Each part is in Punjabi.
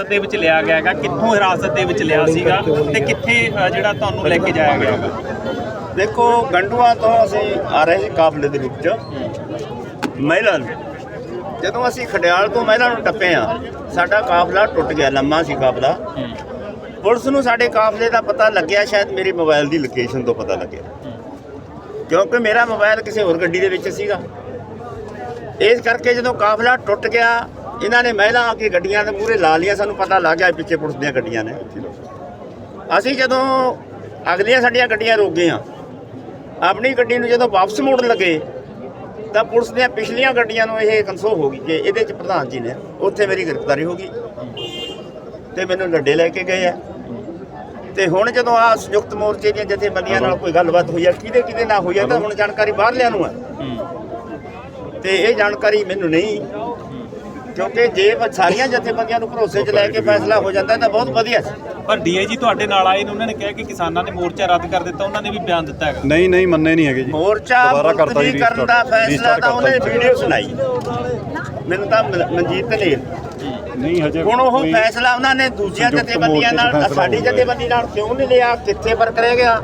ਹਿਰਾਸਤ ਦੇ ਵਿੱਚ ਲਿਆ ਗਿਆ ਹੈਗਾ। ਕਿੱਥੋਂ ਹਿਰਾਸਤ ਦੇ ਵਿੱਚ ਲਿਆ ਸੀਗਾ ਤੇ ਕਿੱਥੇ ਜਿਹੜਾ ਤੁਹਾਨੂੰ ਲੈ ਕੇ ਜਾਇਆ ਗਿਆ ਹੈਗਾ? ਦੇਖੋ, ਗੰਡੂਆ ਤੋਂ ਅਸੀਂ ਆ ਰਹੇ ਸੀ ਕਾਫਲੇ ਦੇ ਵਿੱਚ। ਮਹਿਲਾ ਜਦੋਂ ਅਸੀਂ ਖਡਿਆਲ ਤੋਂ ਮਹਿਲਾ ਨੂੰ ਟੱਪੇ ਆ ਸਾਡਾ ਕਾਫਲਾ ਟੁੱਟ ਗਿਆ, ਲੰਮਾ ਸੀ ਕਾਫਲਾ ਪੁਲਿਸ ਨੂੰ ਸਾਡੇ ਕਾਫਲੇ ਦਾ ਪਤਾ ਲੱਗਿਆ, ਸ਼ਾਇਦ ਮੇਰੇ ਮੋਬਾਈਲ ਦੀ ਲੋਕੇਸ਼ਨ ਤੋਂ ਪਤਾ ਲੱਗਿਆ। ਕਿਉਂਕਿ ਮੇਰਾ ਮੋਬਾਈਲ ਕਿਸੇ ਹੋਰ ਗੱਡੀ ਦੇ ਵਿੱਚ ਸੀਗਾ। ਇਸ ਕਰਕੇ ਜਦੋਂ ਕਾਫਲਾ ਟੁੱਟ ਗਿਆ ਇਹਨਾਂ ਨੇ ਮਹਿਲਾ ਆ ਕੇ ਗੱਡੀਆਂ ਦੇ ਮੂਹਰੇ ਲਾ ਲਿਆ ਸਾਨੂੰ ਪਤਾ ਲੱਗ ਗਿਆ ਪਿੱਛੇ ਪੁਲਿਸ ਦੀਆਂ ਗੱਡੀਆਂ ਨੇ। ਅਸੀਂ ਜਦੋਂ ਅਗਲੀਆਂ ਸਾਡੀਆਂ ਗੱਡੀਆਂ ਰੁਕ ਗਈਆਂ ਆਪਣੀ ਗੱਡੀ ਨੂੰ ਜਦੋਂ ਵਾਪਸ ਮੋੜਨ ਲੱਗੇ ਤਾਂ ਪੁਲਿਸ ਦੀਆਂ ਪਿਛਲੀਆਂ ਗੱਡੀਆਂ ਨੂੰ ਇਹ ਕਨਸੋ ਹੋ ਗਈ ਕਿ ਇਹਦੇ ਚ ਪ੍ਰਧਾਨ ਜੀ ਨੇ ਉੱਥੇ ਮੇਰੀ ਗ੍ਰਿਫਤਾਰੀ ਹੋ ਗਈ ਤੇ ਮੈਨੂੰ ਲੱਡੇ ਲੈ ਕੇ ਗਏ ਆ। ਤੇ ਹੁਣ ਜਦੋਂ ਆ ਸੰਯੁਕਤ ਮੋਰਚੇ ਦੀਆਂ ਜਥੇਬੰਦੀਆਂ ਨਾਲ ਕੋਈ ਗੱਲਬਾਤ ਹੋਈ ਆ ਕਿਹਦੇ ਕਿਹਦੇ ਨਾਲ ਹੋਈ ਆ ਤਾਂ ਹੁਣ ਜਾਣਕਾਰੀ ਬਾਹਰ ਲਿਆ ਨੂੰ ਆ। ਤੇ ਇਹ ਜਾਣਕਾਰੀ ਮੈਨੂੰ ਨਹੀਂ ਕਿਉਂਕਿ ਜੇ ਸਾਰੀਆਂ ਜਥੇਬੰਦੀਆਂ ਨੂੰ ਭਰੋਸੇ 'ਚ ਲੈ ਕੇ ਫੈਸਲਾ ਹੋ ਜਾਂਦਾ ਤਾਂ ਬਹੁਤ ਵਧੀਆ ਸੀ। ਪਰ ਡੀਆਈਜੀ ਤੁਹਾਡੇ ਨਾਲ ਆਏ ਨੇ ਉਹਨਾਂ ਨੇ ਕਿਹਾ ਕਿ ਕਿਸਾਨਾਂ ਨੇ ਮੋਰਚਾ ਰੱਦ ਕਰ ਦਿੱਤਾ ਉਹਨਾਂ ਨੇ ਵੀ ਬਿਆਨ ਦਿੱਤਾ ਹੈਗਾ। ਨਹੀਂ ਨਹੀਂ ਮੰਨੇ ਨਹੀਂ ਹੈਗੇ ਜੀ। ਮੋਰਚਾ ਦੁਬਾਰਾ ਕਰਤਾ ਜੀ ਕਰਨ ਦਾ ਫੈਸਲਾ ਤਾਂ ਉਹਨੇ। ਵੀਡੀਓ ਸੁਣਾਈ। ਮੈਨੂੰ ਤਾਂ ਮਨ- ਮਨਜੀਤ ਨੇ ਨਹੀਂ। ਹਜੇ ਹੁਣ ਉਹ ਫੈਸਲਾ ਉਹਨਾਂ ਨੇ ਦੂਜੀਆਂ ਜਥੇਬੰਦੀਆਂ ਨਾਲ ਸਾਡੀ। ਜਥੇਬੰਦੀ ਨਾਲ ਕਿਉਂ ਨਹੀਂ ਲਿਆ? ਕਿੱਥੇ ਫ਼ਰਕ ਰਹਿ ਗਿਆ?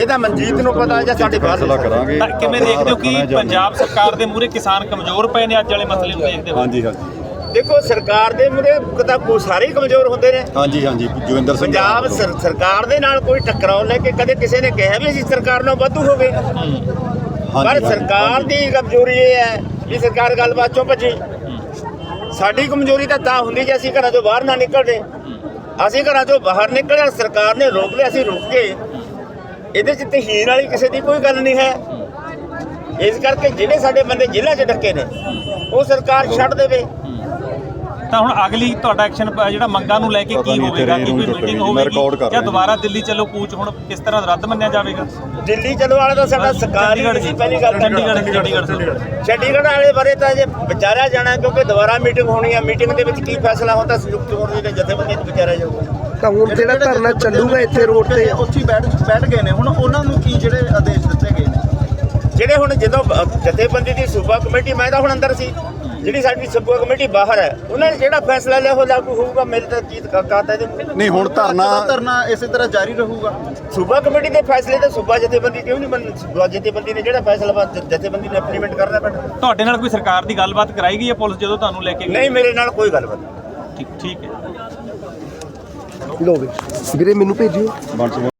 ਇਹ ਤਾਂ ਮਨਜੀਤ ਨੂੰ ਪਤਾ ਜਾਂ ਸਾਡੇ ਫੈਸਲਾ ਕਰਾਂਗੇ। ਕਿਵੇਂ ਦੇਖਦੇ ਹੋ ਕਿ ਪੰਜਾਬ ਸਰਕਾਰ ਦੇ ਮੂਹਰੇ ਕਿਸਾਨ ਕਮਜ਼ੋਰ ਪਏ ਨੇ ਅੱਜ ਵਾਲੇ ਮਸਲੇ ਨੂੰ ਦੇਖਦੇ ਹੋ? ਹਾਂਜੀ ਹਾਂਜੀ। ਦੇਖੋ ਸਰਕਾਰ ਦੇ ਮੁਰੇ ਤਾਂ ਕੋਈ ਸਾਰੇ ਹੀ ਕਮਜ਼ੋਰ ਹੁੰਦੇ ਨੇ। ਹਾਂਜੀ ਹਾਂਜੀ ਜੋਗਿੰਦਰ ਸਿੰਘ ਪੰਜਾਬ ਸਰ- ਸਰਕਾਰ ਦੇ ਨਾਲ ਕੋਈ ਟਕਰਾਓ ਲੈ ਕੇ ਕਦੇ ਕਿਸੇ ਨੇ ਕਿਹਾ ਵੀ ਅਸੀਂ ਸਰਕਾਰ ਨਾਲ ਵਾਧੂ ਹੋ ਗਏ ਪਰ ਹਾਂਜੀ, ਸਰਕਾਰ ਹਾਂਜੀ। ਦੀ ਕਮਜ਼ੋਰੀ ਇਹ ਹੈ ਵੀ ਸਰਕਾਰ ਗੱਲਬਾਤ ਚੋਂ ਭੱਜੀ। ਸਾਡੀ ਕਮਜ਼ੋਰੀ ਤਾਂ ਤਾਂ ਹੁੰਦੀ ਜੇ ਅਸੀਂ ਘਰਾਂ ਤੋਂ ਬਾਹਰ ਨਾ ਨਿਕਲਦੇ। ਅਸੀਂ ਘਰਾਂ ਤੋਂ ਬਾਹਰ ਨਿਕਲਿਆ ਸਰਕਾਰ ਨੇ ਰੋਕ ਲਿਆ ਅਸੀਂ ਰੁਕ ਗਏ। ਇਹਦੇ 'ਚ ਤਹੀਨ ਵਾਲੀ ਕਿਸੇ ਦੀ ਕੋਈ ਗੱਲ ਨਹੀਂ ਹੈ। ਇਸ ਕਰਕੇ ਜਿਹੜੇ ਸਾਡੇ ਬੰਦੇ ਜ਼ਿਲ੍ਹਾ 'ਚ ਡੱਕੇ ਨੇ ਉਹ ਸਰਕਾਰ ਛੱਡ ਦੇਵੇ। ਤਾਂ ਹੁਣ ਅਗਲੀ ਤੁਹਾਡਾ ਐਕਸ਼ਨ ਜਿਹੜਾ ਮੰਗਾਂ ਨੂੰ ਲੈ ਕੇ ਕੀ ਹੋਵੇਗਾ ਕਿ ਨੂੰ ਕੋਈ ਹੀ ਮੀਟਿੰਗ ਹੋਵੇਗੀ ਜਾਂ ਦੁਬਾਰਾ ਦਿੱਲੀ ਚੱਲੋ ਕੂਚ ਹੁਣ ਕਿਸ ਤਰ੍ਹਾਂ ਰੱਦ ਮੰਨਿਆ ਜਾਵੇਗਾ? ਦਿੱਲੀ ਚਲੋ ਵਾਲਾ ਤਾਂ ਸਾਡਾ ਸਰਕਾਰ ਹੀ ਸੀ ਪਹਿਲੀ ਗੱਲ। ਚੰਡੀਗੜ੍ਹ ਚੰਡੀਗੜ੍ਹ ਚੰਡੀਗੜ੍ਹ ਵਾਲੇ ਬਾਰੇ ਤਾਂ ਜੇ ਵਿਚਾਰਿਆ ਜਾਣਾ ਕਿਉਂਕਿ ਦੁਬਾਰਾ ਮੀਟਿੰਗ ਹੋਣੀ ਆ ਮੀਟਿੰਗ ਦੇ ਵਿੱਚ ਕੀ ਫੈਸਲਾ ਹੁੰਦਾ ਸੰਯੁਕਤ ਮੋਰਚੇ ਦੇ ਜਥੇਬੰਦੀਆਂ 'ਚ ਵਿਚਾਰਿਆ ਜਾਊਗਾ। ਤਾਂ ਹੁਣ ਜਿਹੜਾ ਧਰਨਾ ਚੱਲੂਗਾ ਇੱਥੇ ਰੋਡ ਤੇ। ਉੱਥੇ ਹੀ ਬੈਠ ਬੈਠ ਗਏ ਨੇ ਹੁਣ ਉਹਨਾਂ ਨੂੰ ਕੀ ਜਿਹੜੇ ਆਦੇਸ਼ ਦਿੱਤੇ ਗਏ ਨੇ? ਜਿਹੜੇ ਹੁਣ ਜਦੋਂ ਜਥੇਬੰਦੀ ਦੀ ਸੂਬਾ ਕਮੇਟੀ ਮੈਂ ਤਾਂ ਹੁਣ ਅੰਦਰ ਸੀ। ਜਿਹੜੀ ਸਾਡੀ ਸੂਬਾ ਕਮੇਟੀ ਬਾਹਰ ਹੈ ਉਹਨਾਂ ਨੇ ਜਿਹੜਾ ਫੈਸਲਾ ਲਿਆ ਉਹ ਲਾਗੂ ਹੋਊਗਾ ਮੇਰੇ ਤਾਂ ਜੀਤ ਕਾਕਾ ਤਾਂ। ਇਹਦੇ। ਨਹੀਂ ਹੁਣ ਧਰਨਾ ਧਰਨਾ ਇਸੇ ਤਰ੍ਹਾਂ ਜਾਰੀ ਰਹੂਗਾ। ਸੂਬਾ ਕਮੇਟੀ ਦੇ ਫੈਸਲੇ ਤਾਂ ਸੂਬਾ ਜਥੇਬੰਦੀ ਕਿਉਂ ਨਹੀਂ ਮੰਨ ਸੂਬਾ ਜਥੇਬੰਦੀ ਨੇ ਜਿਹੜਾ ਫੈਸਲਾ ਜਥੇਬੰਦੀ ਨੇ ਇੰਪਲੀਮੈਂਟ ਕਰਨਾ ਪੈਣਾ? ਤੁਹਾਡੇ ਨਾਲ ਕੋਈ ਸਰਕਾਰ ਦੀ ਗੱਲਬਾਤ ਕਰਾਈ ਗਈ ਹੈ ਪੁਲਿਸ ਜਦੋਂ ਤੁਹਾਨੂੰ ਲੈ ਕੇ ਗਈ? ਨਹੀਂ ਮੇਰੇ ਨਾਲ ਕੋਈ ਗੱਲਬਾਤ। ਠੀਕ ਠੀਕ ਹੈ। ਲੋ ਵੀ ਵੀਰੇ ਮੈਨੂੰ ਭੇਜਿਓ।